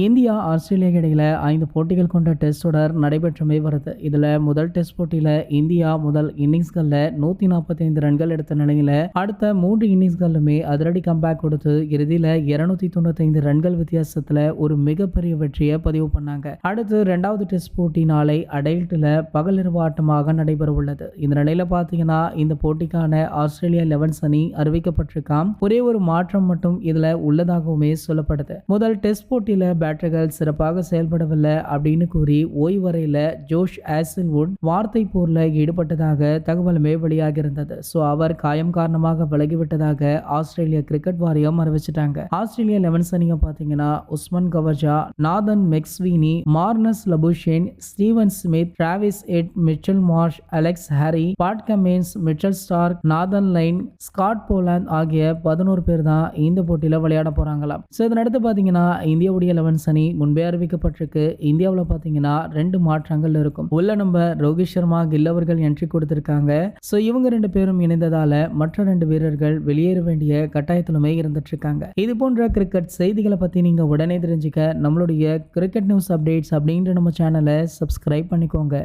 India Australia இடையில ஐந்து போட்டிகள் கொண்ட டெஸ்ட் தொடர் நடைபெற்றுமே வருது. இதில் முதல் டெஸ்ட் போட்டியில் இந்தியா முதல் இன்னிங்ஸ்களில் நூற்றி நாற்பத்தைந்து ரன்கள் எடுத்த நிலையில அடுத்த மூன்று இன்னிங்ஸ்களுமே அதிரடி கம்பேக் கொடுத்து இறுதியில் இருநூத்தி தொண்ணூத்தைந்து ரன்கள் வித்தியாசத்தில் ஒரு மிகப்பெரிய வெற்றியை பதிவு பண்ணாங்க. அடுத்து ரெண்டாவது டெஸ்ட் போட்டி நாளை அடைல்ட்டில் பகலிரவு ஆட்டமாக நடைபெற உள்ளது இந்த நிலையில் பார்த்தீங்கன்னா இந்த போட்டிக்கான ஆஸ்திரேலியா லெவன்ஸ் அணி அறிவிக்கப்பட்டிருக்காம். ஒரே ஒரு மாற்றம் மட்டும் இதில் உள்ளதாகவுமே சொல்லப்படுது. முதல் டெஸ்ட் போட்டியில் பேட்டர்கள் சிறப்பாக செயல்படவில்லை அப்படின்னு கூறி ஓய்வறையில் ஜோஷ் ஆசில்வுட் வார்த்தை போரில் ஈடுபட்டதாக தகவலுமே வெளியாகியிருந்தது. ஸோ அவர் காயம் காரணமாக விலகிவிட்டதாக ஆஸ்திரேலிய கிரிக்கெட் வாரியம் அறிவிச்சிட்டாங்க. ஆஸ்திரேலிய லெவன்ஸ் அணியை பார்த்தீங்கன்னா Usman Khawaja Nathan McSweeney Marnus Labuschagne Steven Smith Travis Head Mitchell Marsh Alex Carey Pat Cummins Mitchell Starc Nathan Lyon Scott Boland ஆகிய பதினோரு பேர் தான் இந்த போட்டியில் விளையாட போறாங்களாம். ஸோ இதனடுத்து பார்த்தீங்கன்னா இந்தியாவுடைய லெவன்ஸ் அணி முன்பே அறிவிக்கப்பட்டிருக்கு. இந்தியாவில் பார்த்தீங்கன்னா ரெண்டு மாற்றங்கள் இருக்கும். உள்ள நம்ம ரோஹித் சர்மா கில் அவர்கள் என்ட்ரி கொடுத்திருக்காங்க. ஸோ இவங்க ரெண்டு பேரும் இணைந்ததால மற்ற ரெண்டு வீரர்கள் வெளியேற வேண்டிய கட்டாயத்திலுமே இருந்துட்டு இருக்காங்க இது போன்ற கிரிக்கெட் செய்திகளை பற்றி நீங்கள் உடனே தெரிஞ்சுக்க நம்மளுடைய கிரிக்கெட் நியூஸ் அப்டேட்ஸ் அப்படின்ற நம்ம சேனலை சப்ஸ்கிரைப் பண்ணிக்கோங்க.